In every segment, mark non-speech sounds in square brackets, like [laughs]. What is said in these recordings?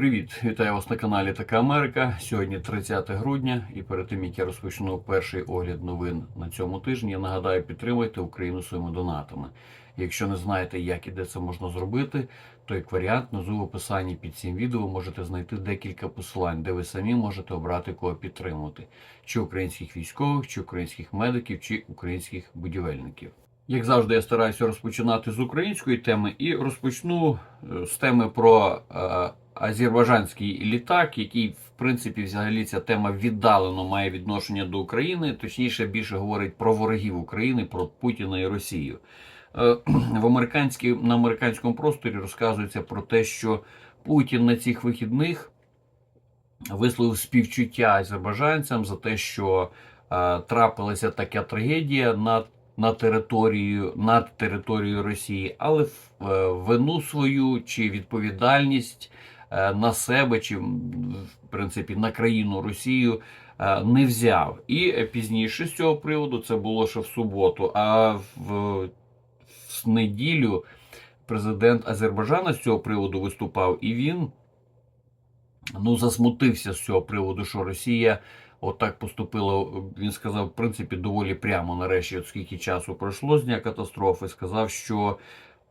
Привіт, вітаю вас на каналі Така Америка. Сьогодні 30 грудня, і перед тим як я розпочну перший огляд новин на цьому тижні, я нагадаю, підтримуйте Україну своїми донатами. Якщо не знаєте, як і де це можна зробити, то як варіант внизу в описанні під цим відео можете знайти декілька посилань, де ви самі можете обрати кого підтримувати: чи українських військових, чи українських медиків, чи українських будівельників. Як завжди, я стараюся розпочинати з української теми і розпочну е, з теми про е, азербайджанський літак, який, в принципі, взагалі ця тема віддалено має відношення до України, точніше більше говорить про ворогів України, про Путіна і Росію. Е, В американській, на американському просторі розказується про те, що Путін на цих вихідних висловив співчуття азербайджанцям за те, що е, трапилася така трагедія на, на територію над територією Росії, але в- е, вину свою чи відповідальність на себе, чи в принципі на країну Росію е, не взяв. І е, пізніше з цього приводу це було ще в суботу. А в, в неділю президент Азербайджана з цього приводу виступав, і він ну, засмутився з цього приводу, що Росія отак поступила. Він сказав, в принципі, доволі прямо нарешті, от скільки часу пройшло з дня катастрофи, сказав, що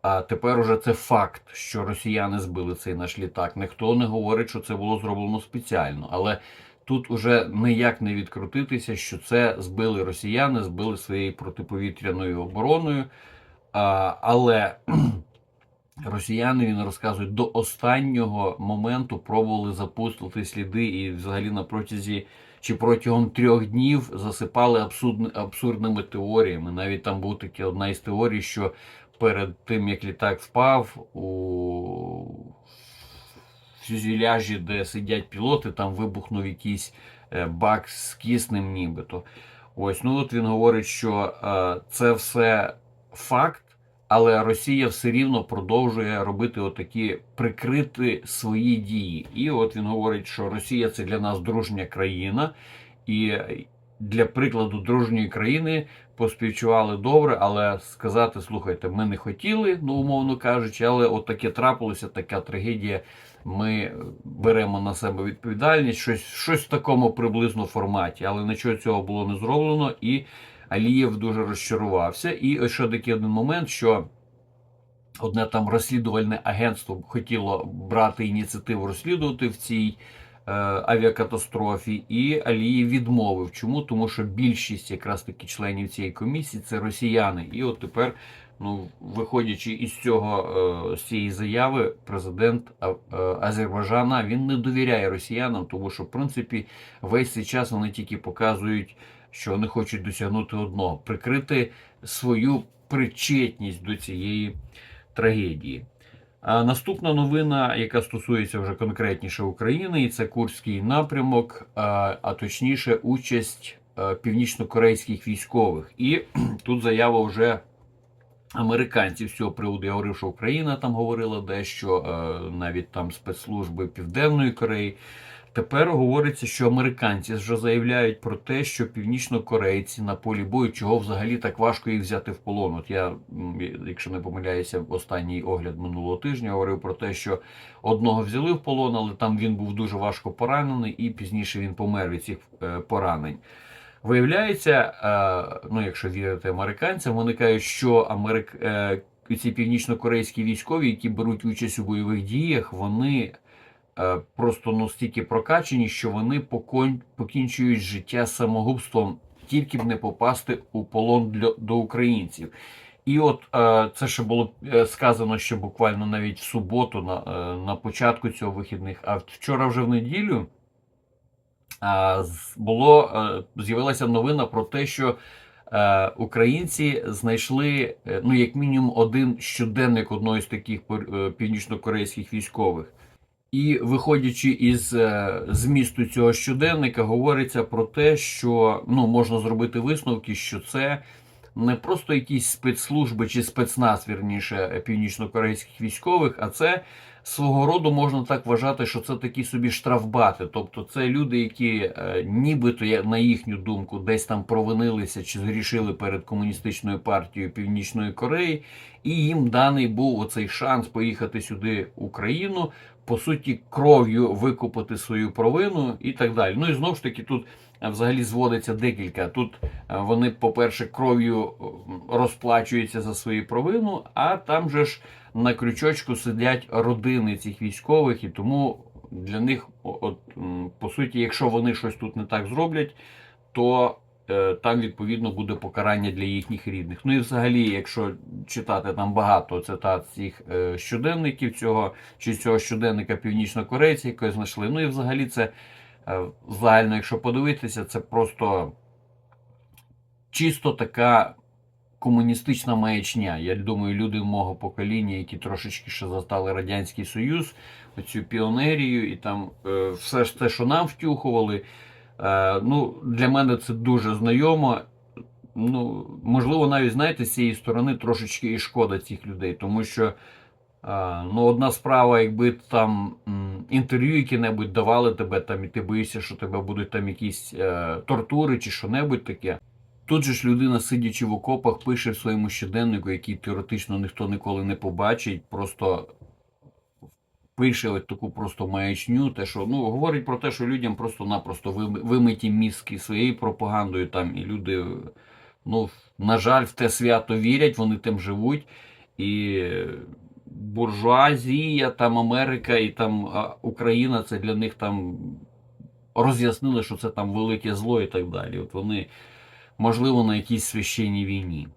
а тепер уже це факт, що росіяни збили цей наш літак. Ніхто не говорить, що це було зроблено спеціально, але тут уже ніяк не відкрутитися, що це збили росіяни, збили своєю протиповітряною обороною. А, але [clears throat] росіяни він розказує до останнього моменту пробували запустити сліди і взагалі на протязі чи протягом трьох днів засипали абсурдними теоріями. Навіть там був таки одна із теорій, що перед тим як літак впав у фюзеляжі, де сидять пілоти, там вибухнув якийсь е, бак з киснем нібито. Ось, ну от він говорить, що е, це все факт, але Росія все рівно продовжує робити отакі прикрити свої дії. І от він говорить, що Росія це для нас дружня країна, і для прикладу дружньої країни поспівчували добре, але сказати, слухайте, ми не хотіли, ну умовно кажучи, але от таке трапилося, така трагедія. Ми беремо на себе відповідальність, щось, щось в такому приблизно форматі, але нічого цього було не зроблено, і Алієв дуже розчарувався. І ось ще такий один момент, що одне там розслідувальне агентство хотіло брати ініціативу розслідувати в цій авіакатастрофі, і Алієв відмовив. Чому? Тому що більшість якраз таки членів цієї комісії це росіяни. І от тепер, ну, виходячи із цього е, з цієї заяви, президент е, Азербайджана він не довіряє росіянам, тому що в принципі весь цей час вони тільки показують, що вони хочуть досягнути одного прикрити свою причетність до цієї трагедії. Наступна новина, яка стосується вже конкретніше України, і це Курський напрямок, а, точніше, участь північнокорейських військових. І [clears throat] тут заява вже американців з цього приводу. Я говорив, що Україна там говорила дещо, навіть там спецслужби Південної Кореї. Тепер говориться, що американці вже заявляють про те, що північнокорейці на полі бою, чого взагалі так важко їх взяти в полон. От я, якщо не помиляюся, останній огляд минулого тижня говорив про те, що одного взяли в полон, але там він був дуже важко поранений, і пізніше він помер від цих е, поранень. Виявляється, е, ну якщо вірити американцям, вони кажуть, що Америк... е, ці північнокорейські військові, які беруть участь у бойових діях, вони е, просто настільки прокачені, що вони покінчують життя самогубством, тільки б не попасти у полон для... до українців. І от е, це ще було е, сказано ще буквально навіть в суботу, на, на початку цього вихідних. А вчора вже в неділю було з'явилася новина про те, що українці знайшли ну як мінімум один щоденник одної з таких північнокорейських військових. І виходячи із е, змісту цього щоденника, говориться про те, що ну можна зробити висновки, що це не просто якісь спецслужби чи спецназ, вірніше, північнокорейських військових, а це свого роду можна так вважати, що це такі собі штрафбати. Тобто це люди, які е, нібито, на їхню думку, десь там провинилися чи згрішили перед комуністичною партією Північної Кореї, і їм даний був оцей шанс поїхати сюди в Україну, по суті, кров'ю викупити свою провину і так далі. Ну і знову ж таки, тут е, взагалі зводиться декілька. Тут е, вони, по-перше, кров'ю е, розплачуються за свою провину, а там же ж на крючочку сидять родини цих військових, і тому для них, от, по суті, якщо вони щось тут не так зроблять, то там відповідно буде покарання для їхніх рідних. Ну і взагалі, якщо читати там багато цитат цих е, щоденників цього чи цього щоденника північнокорейця, якого знайшли. Ну і взагалі це е, загально, якщо подивитися, це просто чисто така комуністична маячня. Я думаю, люди мого покоління, які трошечки ще застали Радянський Союз, оцю піонерію і там е, все те, що нам втюхували. Е, ну, для мене це дуже знайомо. Ну, можливо, навіть знаєте, з цієї сторони трошечки і шкода цих людей, тому що е, ну, одна справа, якби там інтерв'ю які-небудь давали тебе там, і ти боїшся, що тебе будуть там якісь е, тортури чи що-небудь таке. Тут же ж людина, сидячи в окопах, пише в своєму щоденнику, який теоретично ніхто ніколи не побачить, просто пише от таку просто маячню, те, що ну говорить про те, що людям просто-напросто вимиті мізки своєю пропагандою там, і люди, ну, на жаль, в те свято вірять, вони тим живуть. І буржуазія, там Америка і там Україна, це для них там роз'яснили, що це там велике зло і так далі. От вони, можливо, на якійсь священній війні.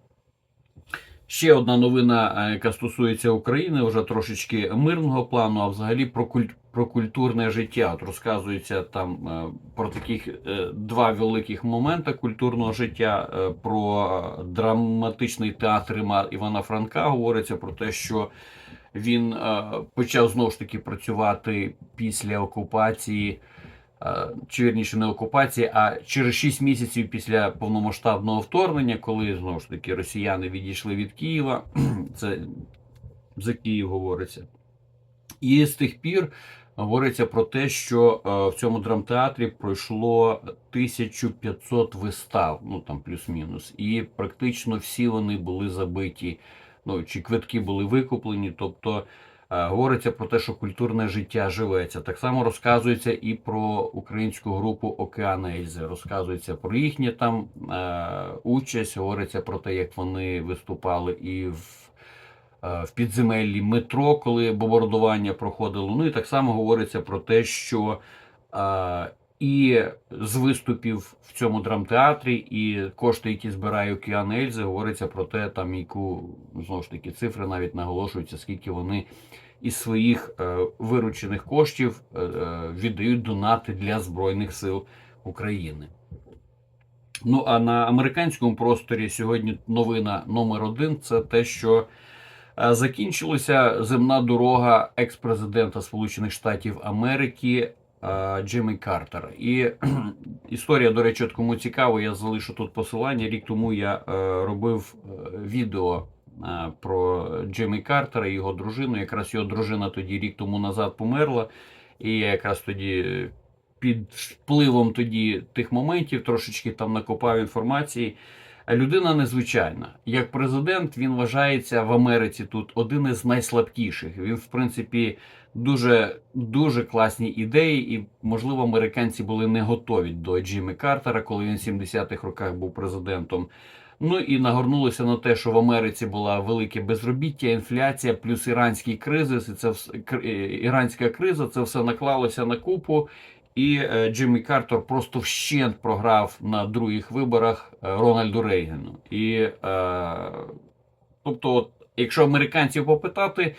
Ще одна новина, е, яка стосується України, вже трошечки мирного плану, а взагалі про, куль... про культурне життя. От розказується там е, про таких е, два великих моменти культурного життя. Про драматичний театр Івана Франка говориться про те, що він почав знову ж таки працювати після окупації. Е, Чи вірніше не окупації, а через 6 місяців після повномасштабного вторгнення, коли знову ж таки росіяни відійшли від Києва, [clears throat] це за Київ говориться. І з тих пір говориться про те, що е, в цьому драмтеатрі пройшло 1500 вистав, ну там плюс-мінус, і практично всі вони були забиті, ну чи квитки були викуплені. Тобто говориться про те, що культурне життя живеться. Так само розказується і про українську групу Океан Ельзи. Розказується про їхню там е, участь, говориться про те, як вони виступали і в е, в підземеллі метро, коли бомбардування проходило. Ну і так само говориться про те, що е, і з виступів в цьому драмтеатрі, і кошти, які збирає Океан Ельзи, говориться про те, там яку знову ж таки цифри навіть наголошуються, скільки вони із своїх е, виручених коштів е, е, віддають донати для Збройних сил України. Ну а на американському просторі сьогодні новина номер один це те, що закінчилася земна дорога екс-президента Сполучених Штатів Америки Джиммі Картера. І історія, до речі, от кому цікаво, я залишу тут посилання. Рік тому я робив відео про Джиммі Картера і його дружину. Якраз його дружина тоді рік тому назад померла. І я якраз тоді е, під впливом тоді тих моментів трошечки там накопав інформації. Людина незвичайна. Як президент він вважається в Америці тут один із найслабкіших. Він, в принципі, дуже дуже класні ідеї, і можливо, американці були не готові до Джиммі Картера, коли він в 70-х роках був президентом. Ну і нагорнулося на те, що в Америці була велике безробіття, інфляція, плюс іранський кризис, і це вс- е, іранська криза, це все наклалося на купу. І е, Джиммі Картер просто вщент програв на других виборах е, Рональду Рейгану. І, е, тобто, от, якщо американців попитати, е,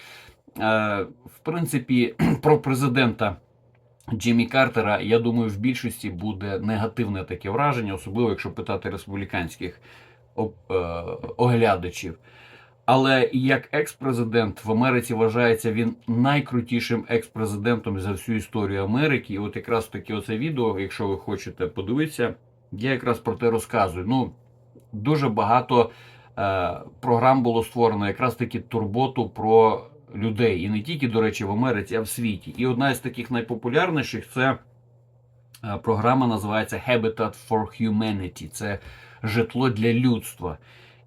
в принципі, [clears throat] про президента Джиммі Картера, я думаю, в більшості буде негативне таке враження, особливо якщо питати республіканських оглядачів. Але як екс-президент в Америці вважається він найкрутішим екс-президентом за всю історію Америки. І от якраз таке оце відео, якщо ви хочете подивитися, я якраз про те розказую. Ну, дуже багато е, програм було створено, якраз таки турботу про людей, і не тільки, до речі, в Америці, а в світі. І одна з таких найпопулярніших це е, програма називається Habitat for Humanity. Це житло для людства.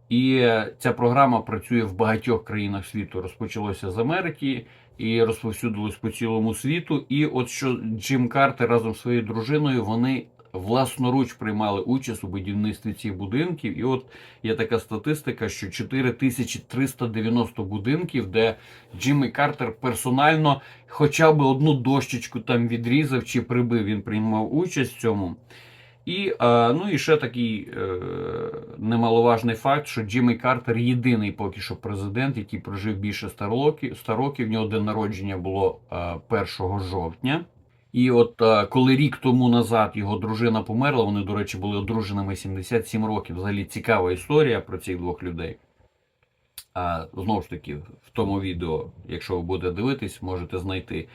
І ця програма працює в багатьох країнах світу. Розпочалося з Америки і розповсюдилось по цілому світу. І от що Джим Картер разом зі своєю дружиною вони власноруч приймали участь у будівництві цих будинків. І от є така статистика, що 4390 будинків, де Джиммі Картер персонально хоча б одну дощечку там відрізав чи прибив. Він приймав участь в цьому. І, е, ну, і ще такий е, немаловажний факт, що Джиммі Картер єдиний поки що президент, який прожив більше 100 років. 100 років. В нього день народження було е, 1 жовтня. І от е, коли рік тому назад його дружина померла, вони, до речі, були одруженими 77 років. Взагалі цікава історія про цих двох людей. А, знову ж таки, в тому відео, якщо ви будете дивитись, можете знайти.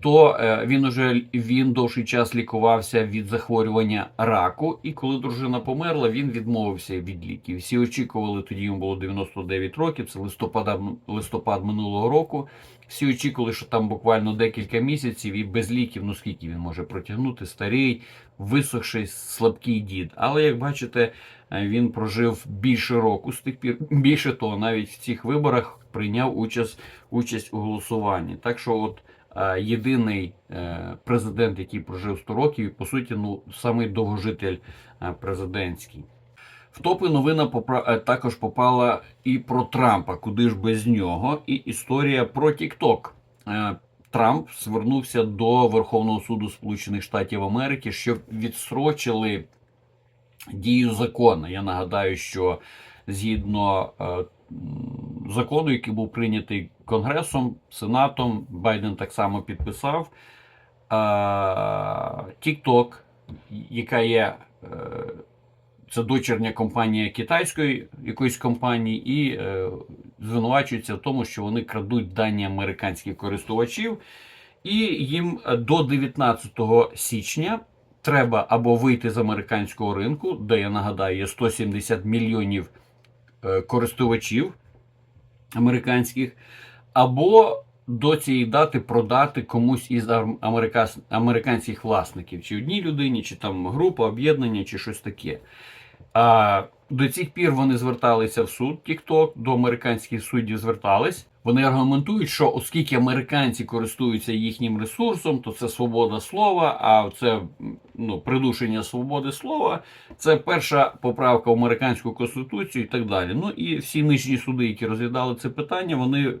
То е, він уже він довший час лікувався від захворювання раку, і коли дружина померла, він відмовився від ліків. Всі очікували, тоді йому було 99 років, це листопад, листопад минулого року. Всі очікували, що там буквально декілька місяців і без ліків, ну скільки він може протягнути, старий, висохший, слабкий дід. Але як бачите, е, він прожив більше року з тих пір. Більше того, навіть в цих виборах прийняв участь, участь у голосуванні. Так що, от єдиний е, президент, який прожив 100 років, і по суті, ну самий довгожитель е, президентський. В топи новина е, також попала і про Трампа, куди ж без нього, і історія про. Е, Трамп звернувся до Верховного суду Сполучених Штатів Америки, щоб відсрочили дію закону. Я нагадаю, що згідно е, закону, який був прийнятий Конгресом, Сенатом, Байден так само підписав. TikTok, яка є. е, це дочерня компанія китайської якоїсь компанії, і е, звинувачується в тому, що вони крадуть дані американських користувачів, і їм е, до 19 січня треба або вийти з американського ринку, де я нагадаю, є 170 мільйонів користувачів американських, або до цієї дати продати комусь із американських власників, чи одній людині, чи там група, об'єднання, чи щось таке. А до цих пір вони зверталися в суд, TikTok, до американських суддів звертались. Вони аргументують, що оскільки американці користуються їхнім ресурсом, то це свобода слова, а це ну, придушення свободи слова, це перша поправка в американську конституцію і так далі. Ну і всі нижні суди, які розглядали це питання, вони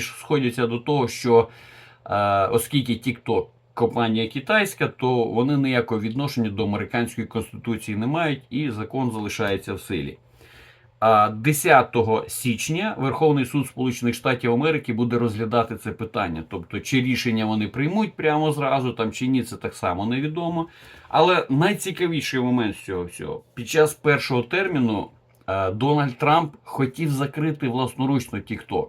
сходяться до того, що е, оскільки TikTok компанія китайська, то вони ніякого відношення до американської конституції не мають, і закон залишається в силі. А 10 січня Верховний суд Сполучених Штатів Америки буде розглядати це питання. Тобто, чи рішення вони приймуть прямо зразу, там чи ні, це так само невідомо. Але найцікавіший момент з цього всього під час першого терміну е, Дональд Трамп хотів закрити власноручно TikTok.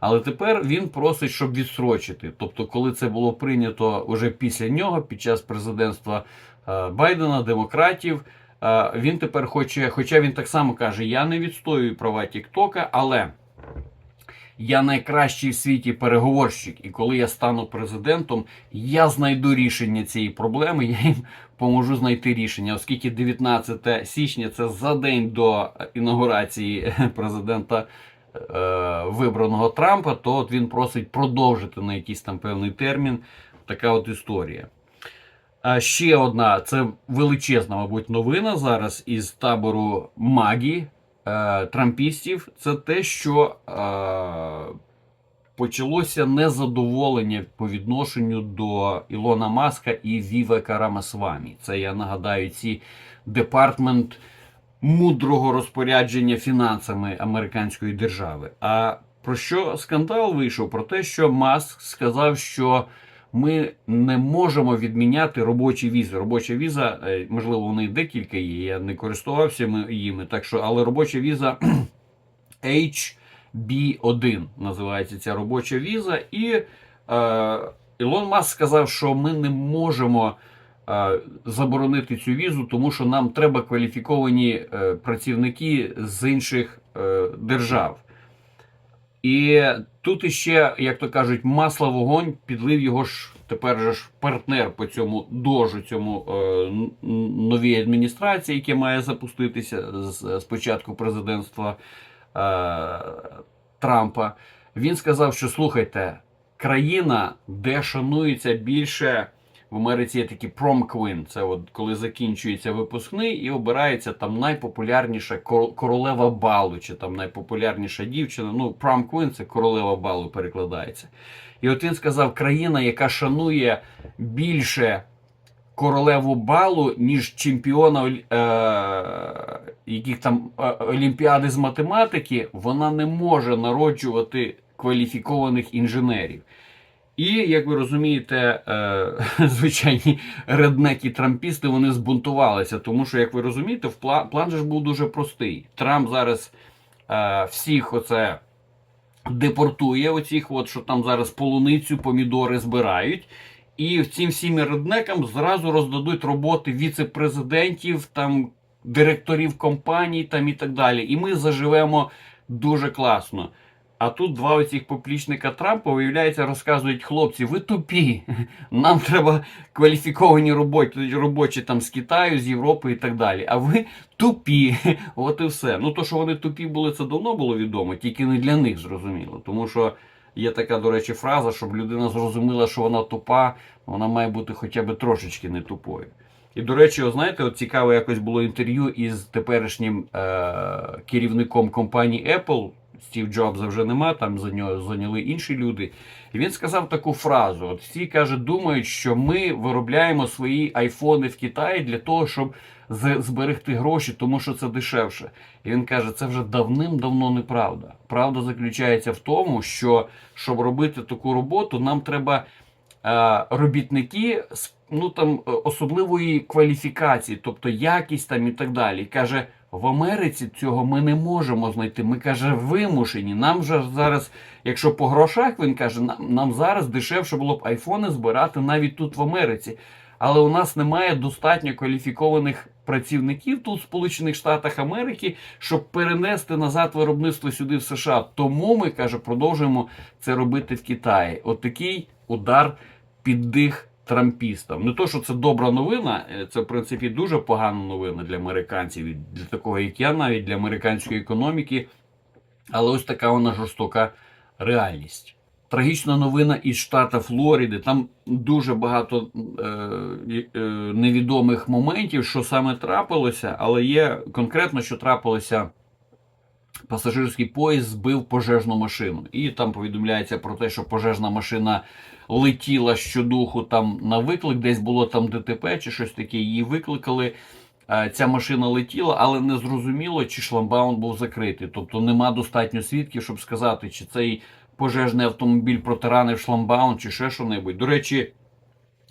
Але тепер він просить, щоб відсрочити. Тобто, коли це було прийнято вже після нього, під час президентства е, Байдена, демократів, він тепер хоче, хоча він так само каже: я не відстоюю права Тіктока, але я найкращий в світі переговорщик. І коли я стану президентом, я знайду рішення цієї проблеми. Я їм поможу знайти рішення, оскільки 19 січня це за день до інаугурації [laughs] президента е, вибраного Трампа, то от він просить продовжити на якийсь там певний термін. Така от історія. А ще одна, це величезна, мабуть, новина зараз із табору Магі е, трампістів. Це те, що е, почалося незадоволення по відношенню до Ілона Маска і Вівека Рамасвамі. Це я нагадаю, ці департмент мудрого розпорядження фінансами американської держави. А про що скандал вийшов? Про те, що Маск сказав, що ми не можемо відміняти робочі візи. Робоча віза, е, можливо, вони декілька є. Я не користувався їми, так що, але робоча віза [clears throat] HB1 називається ця робоча віза. І е, Ілон Маск сказав, що ми не можемо е, заборонити цю візу, тому що нам треба кваліфіковані е, працівники з інших держав. І тут іще, як то кажуть, масло вогонь підлив його ж тепер же ж партнер по цьому дожу, цьому е, новій адміністрації, яке має запуститися з, з початку президентства е, Трампа. Він сказав, що слухайте, країна, де шанується більше. В Америці є такі queen, це от коли закінчується випускний і обирається там найпопулярніша королева балу, чи там найпопулярніша дівчина. Ну, prom це королева балу перекладається. І от він сказав, країна, яка шанує більше королеву балу, ніж чемпіона е, яких там е, олімпіади з математики, вона не може народжувати кваліфікованих інженерів. І, як ви розумієте, е, [laughs] звичайні реднекі трампісти вони збунтувалися, тому що, як ви розумієте, в пла- план же ж був дуже простий. Трамп зараз е, всіх оце депортує, оцих, от, що там зараз полуницю, помідори збирають. І цим всім реднекам зразу роздадуть роботи віце-президентів, там, директорів компаній там, і так далі. І ми заживемо дуже класно. А тут два оцих поплічника Трампа, виявляється, розказують хлопці, ви тупі. Нам треба кваліфіковані робочі, робочі там з Китаю, з Європи і так далі. А ви тупі. [laughs] От і все. Ну то, що вони тупі були, це давно було відомо, тільки не для них зрозуміло. Тому що є така, до речі, фраза, щоб людина зрозуміла, що вона тупа, вона має бути хоча б трошечки не тупою. І, до речі, от знаєте, от цікаве якось було інтерв'ю із теперішнім е- керівником компанії Apple. Стів Джобса вже нема, там за нього зайняли інші люди. І він сказав таку фразу: от всі каже, думають, що ми виробляємо свої айфони в Китаї для того, щоб зберегти гроші, тому що це дешевше. І він каже, це вже давним-давно неправда. Правда заключається в тому, що щоб робити таку роботу, нам треба е, робітники ну там е, особливої кваліфікації, тобто якість там і так далі. Каже, в Америці цього ми не можемо знайти. Ми каже, вимушені. Нам же зараз, якщо по грошах, він каже, нам, нам зараз дешевше було б айфони збирати навіть тут в Америці. Але у нас немає достатньо кваліфікованих працівників тут, в Сполучених Штатах Америки, щоб перенести назад виробництво сюди в США. Тому ми каже, продовжуємо це робити в Китаї. От удар під дих трампістам. Не то, що це добра новина, е, це в принципі дуже погана новина для американців, для такого, як я, навіть для американської економіки. Але ось така вона жорстока реальність. Трагічна новина із штата Флориди. Там дуже багато е, е, невідомих моментів, що саме трапилося, але є конкретно, що трапилося. Пасажирський поїзд збив пожежну машину, і там повідомляється про те, що пожежна машина летіла щодуху там на виклик, десь було там ДТП чи щось таке. Її викликали. Е, Ця машина летіла, але не зрозуміло, чи шламбаун був закритий. Тобто нема достатньо свідків, щоб сказати, чи цей пожежний автомобіль протаранив шламбаун, чи ще що-небудь. До речі,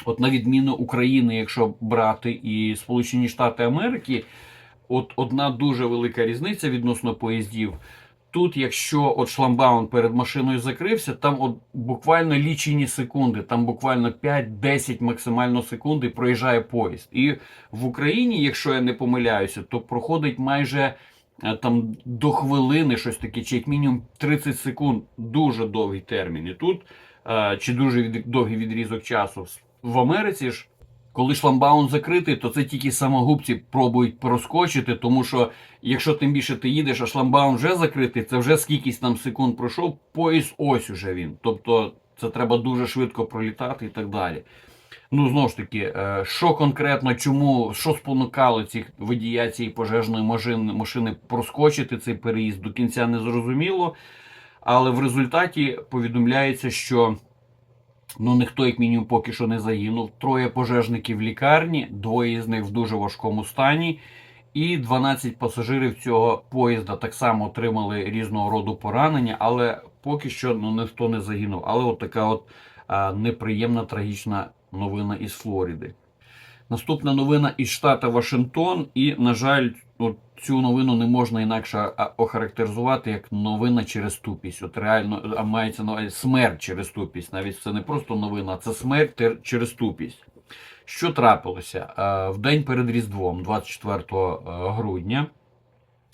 от на відміну України, якщо брати і Сполучені Штати Америки, от одна дуже велика різниця відносно поїздів. Тут, якщо от шламбаун перед машиною закрився, там от буквально лічені секунди, там буквально 5-10 максимально секунди проїжджає поїзд. І в Україні, якщо я не помиляюся, то проходить майже е, там до хвилини щось таке, чи як мінімум 30 секунд дуже довгий термін. І тут е, чи дуже довгий відрізок часу. В Америці ж, коли шламбаун закритий, то це тільки самогубці пробують проскочити, тому що якщо тим більше ти їдеш, а шламбаун вже закритий, це вже скількись там секунд пройшов, поїзд ось уже він. Тобто це треба дуже швидко пролітати і так далі. Ну, знову ж таки, е, що конкретно, чому, що спонукало цих водія цієї пожежної машини проскочити цей переїзд до кінця не зрозуміло. Але в результаті повідомляється, що ну ніхто, як мінімум, поки що не загинув. Троє пожежників в лікарні, двоє з них в дуже важкому стані. І 12 пасажирів цього поїзда так само отримали різного роду поранення, але поки що ну, ніхто не загинув. Але от така от а, неприємна трагічна новина із Флориди. Наступна новина із штата Вашингтон, і, на жаль, от цю новину не можна інакше охарактеризувати як новина через тупість. От реально а мається на смерть через тупість. Навіть це не просто новина, це смерть через тупість. Що трапилося? Е, В день перед Різдвом, 24 грудня,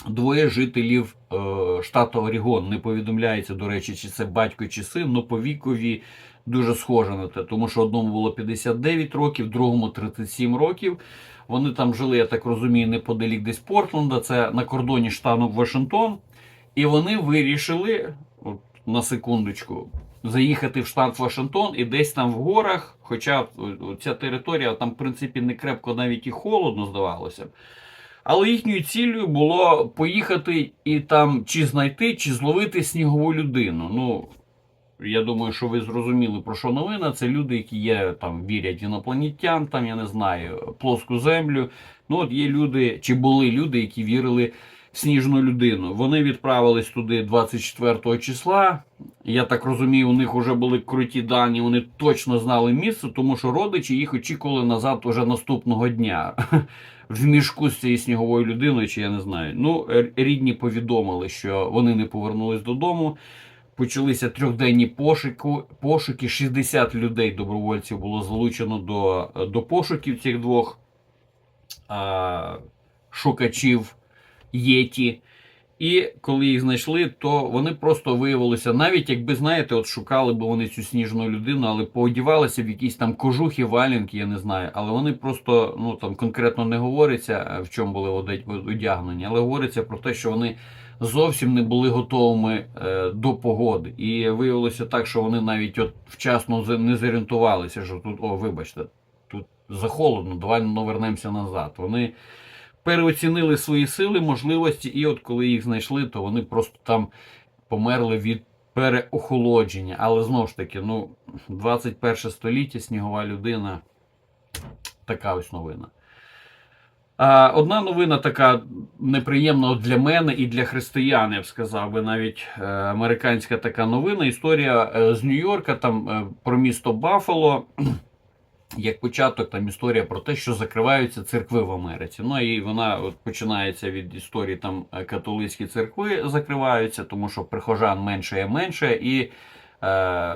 Двоє жителів е, штату Орігон не повідомляється, до речі, чи це батько чи син, але по вікові дуже схоже на те, тому що одному було 59 років, другому 37 років. Вони там жили, я так розумію, неподалік десь Портленда, це на кордоні штану Вашингтон. І вони вирішили, от, на секундочку, заїхати в штат Вашингтон і десь там в горах, хоча ця територія там, в принципі, не крепко навіть і холодно, здавалося. Але їхньою цілею було поїхати і там чи знайти, чи зловити снігову людину. Ну, я думаю, що ви зрозуміли, про що новина. Це люди, які є там, вірять інопланетян, там, я не знаю, плоску землю. Ну, от є люди, чи були люди, які вірили в сніжну людину. Вони відправились туди 24 числа. Я так розумію, у них вже були круті дані, вони точно знали місце, тому що родичі їх очікували назад уже наступного дня. [laughs] В мішку з цією сніговою людиною, чи я не знаю. Ну, рідні повідомили, що вони не повернулись додому. Почалися трьохденні пошуку, пошуки. 60 людей добровольців було залучено до, до пошуків цих двох а, шукачів Єті. І коли їх знайшли, то вони просто виявилися, навіть якби знаєте, от шукали б вони цю сніжну людину, але поодівалися в якісь там кожухи, валянки, я не знаю. Але вони просто ну там конкретно не говориться, в чому були одягнені, але говориться про те, що вони зовсім не були готовими е, до погоди. І виявилося так, що вони навіть от вчасно не зорієнтувалися, що тут, о, вибачте, тут захолодно, давай ну, вернемося назад. Вони переоцінили свої сили, можливості, і от коли їх знайшли, то вони просто там померли від переохолодження. Але знову ж таки, ну, 21 століття, снігова людина, така ось новина. Одна новина така неприємна для мене і для християн, я б сказав би, навіть е, американська така новина. Історія е, з Нью-Йорка, там е, про місто Баффало. [clears throat] Як початок там історія про те, що закриваються церкви в Америці. Ну і вона от починається від історії там католицькі церкви закриваються, тому що прихожан менше і менше, і е,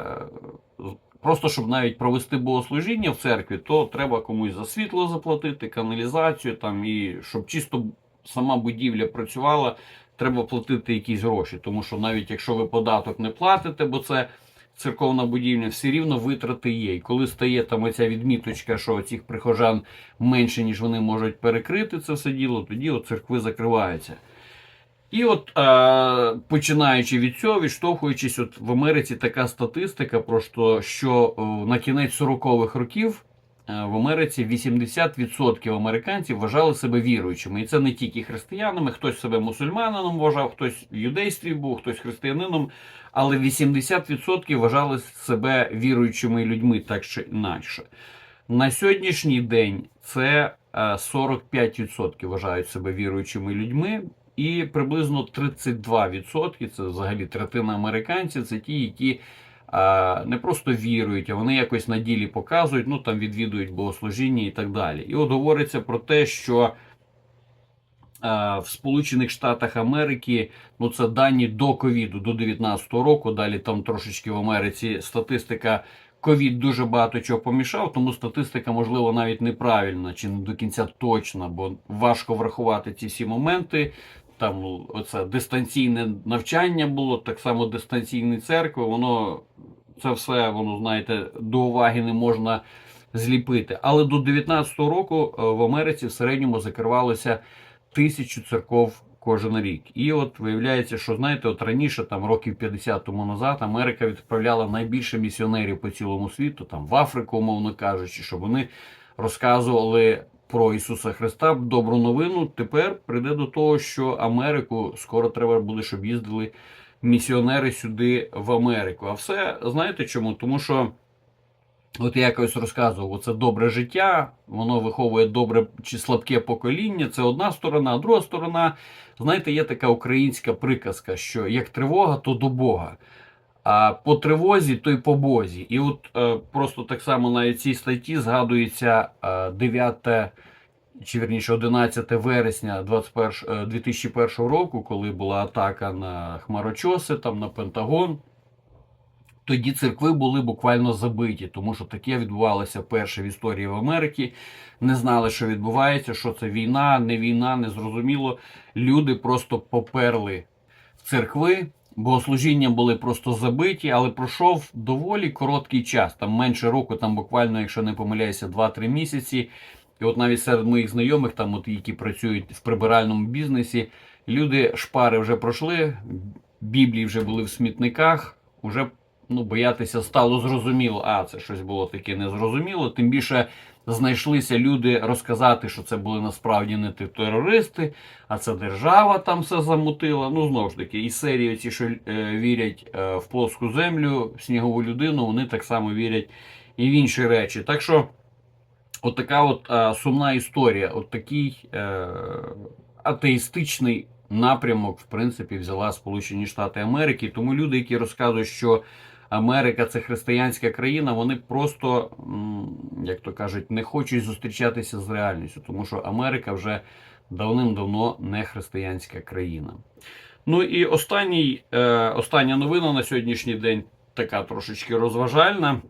просто щоб навіть провести богослужіння в церкві, то треба комусь за світло заплатити, каналізацію там, і щоб чисто сама будівля працювала, треба платити якісь гроші. Тому що навіть якщо ви податок не платите, бо це церковна будівля, все рівно витрати є. І коли стає там оця відміточка, що цих прихожан менше, ніж вони можуть перекрити це все діло, тоді от церкви закриваються. І от е, починаючи від цього, відштовхуючись, от в Америці така статистика, про що, що е, на кінець 40-х років е, в Америці 80% американців вважали себе віруючими. І це не тільки християнами, хтось себе мусульманином вважав, хтось в юдействі був, хтось християнином, але 80% вважали себе віруючими людьми, так чи інакше. На сьогоднішній день це е, 45% вважають себе віруючими людьми, і приблизно 32% це взагалі третина американців, це ті, які е, не просто вірують, а вони якось на ділі показують, ну там відвідують богослужіння і так далі. І от говориться про те, що е, в Сполучених Штатах Америки, ну це дані до ковіду, до 2019 року. Далі там трошечки в Америці статистика. Ковід дуже багато чого помішав, тому статистика, можливо, навіть неправильна чи не до кінця точна, бо важко врахувати ці всі моменти. Там оце дистанційне навчання було, так само дистанційні церкви, воно це все, воно, знаєте, до уваги не можна зліпити. Але до 2019 року е, в Америці в середньому закривалося тисячу церков кожен рік. І от виявляється, що знаєте, от раніше, там років 50 тому назад, Америка відправляла найбільше місіонерів по цілому світу, там в Африку, умовно кажучи, щоб вони розказували про Ісуса Христа добру новину. Тепер прийде до того, що Америку скоро треба буде, щоб їздили місіонери сюди в Америку. А все знаєте чому? Тому що. От я якось розказував, це добре життя, воно виховує добре чи слабке покоління. Це одна сторона, а друга сторона, знаєте, є така українська приказка, що як тривога, то до Бога. А по тривозі, то й по Бозі. І от е, просто так само на цій статті згадується е, 9 чи вірніше 11 вересня 21, е, 2001 року, коли була атака на хмарочоси, там на Пентагон. тоді церкви були буквально забиті, тому що таке відбувалося вперше в історії в Америці. Не знали, що відбувається, що це війна, не війна, не зрозуміло. Люди просто поперли в церкви. Богослужіння були просто забиті, але пройшов доволі короткий час. Там менше року, там буквально, якщо не помиляюся, 2-3 місяці. І от навіть серед моїх знайомих, там, от, які працюють в прибиральному бізнесі, люди шпари вже пройшли, біблії вже були в смітниках, вже ну, боятися стало зрозуміло, а це щось було таке незрозуміло. Тим більше знайшлися люди розказати, що це були насправді не терористи, а це держава там все замутила. Ну, знову ж таки, і серії, ці, що е, вірять е, в плоску землю, в снігову людину, вони так само вірять і в інші речі. Так що, от така от е, сумна історія, от такий е, атеїстичний напрямок, в принципі, взяла Сполучені Штати Америки. Тому люди, які розказують, що Америка це християнська країна, вони просто, як то кажуть, не хочуть зустрічатися з реальністю, тому що Америка вже давним-давно не християнська країна. Ну і останній, е, остання новина на сьогоднішній день така трошечки розважальна.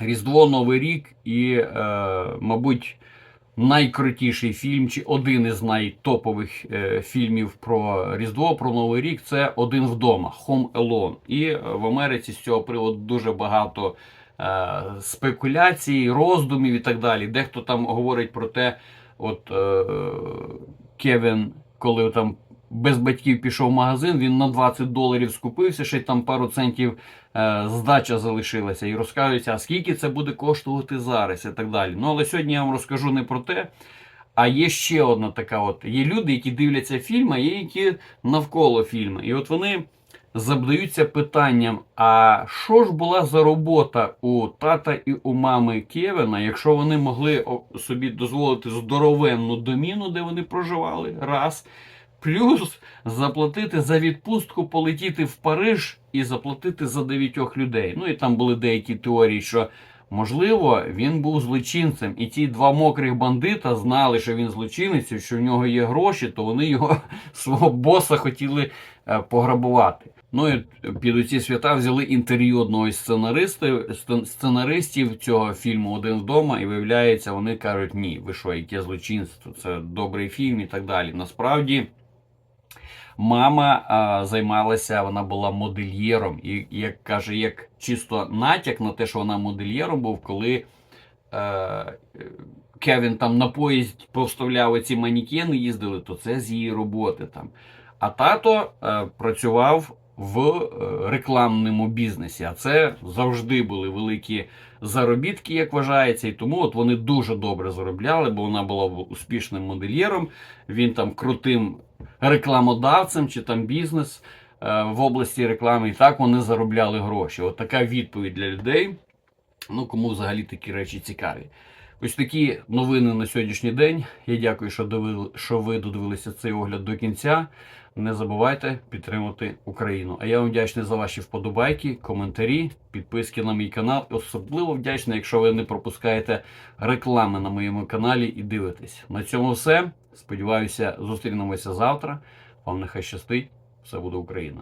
Різдво Новий рік і, е, мабуть, найкрутіший фільм, чи один із найтопових е, фільмів про Різдво, про Новий рік це Один вдома Home Alone. І е, в Америці з цього приводу дуже багато е, спекуляцій, роздумів і так далі. Дехто там говорить про те, от е, Кевін, коли там. Без батьків пішов в магазин, він на 20 доларів скупився, ще й там пару центів е, здача залишилася. І розказується, а скільки це буде коштувати зараз і так далі. Ну але сьогодні я вам розкажу не про те. А є ще одна така: от є люди, які дивляться фільми, є які навколо фільму. І от вони задаються питанням: а що ж була за робота у тата і у мами Кевена, якщо вони могли собі дозволити здоровенну доміну, де вони проживали, раз. Плюс заплатити за відпустку, полетіти в Париж і заплатити за дев'ятьох людей. Ну і там були деякі теорії, що можливо він був злочинцем, і ті два мокрих бандита знали, що він злочинець, що в нього є гроші, то вони його [laughs] свого боса хотіли е, пограбувати. Ну і під ці свята взяли інтерв'ю одного із сценаристів, сценаристів цього фільму Один вдома, і виявляється, вони кажуть, ні, ви що, яке злочинство, це добрий фільм і так далі. Насправді. Мама а, займалася, вона була модельєром, і як каже, як чисто натяк на те, що вона модельєром був, коли е, Кевін там на поїзд повставляв оці манікени, їздили, то це з її роботи там. А тато е, працював в е, рекламному бізнесі, а це завжди були великі заробітки, як вважається, і тому от вони дуже добре заробляли, бо вона була успішним модельєром. Він там крутим рекламодавцем чи там бізнес е, в області реклами, і так вони заробляли гроші. От така відповідь для людей. Ну, кому взагалі такі речі цікаві. Ось такі новини на сьогоднішній день. Я дякую, що, дивили, що ви додивилися цей огляд до кінця. Не забувайте підтримати Україну. А я вам вдячний за ваші вподобайки, коментарі, підписки на мій канал. І особливо вдячний, якщо ви не пропускаєте реклами на моєму каналі і дивитесь. На цьому все. Сподіваюся, зустрінемося завтра. Вам нехай щастить. Все буде Україна.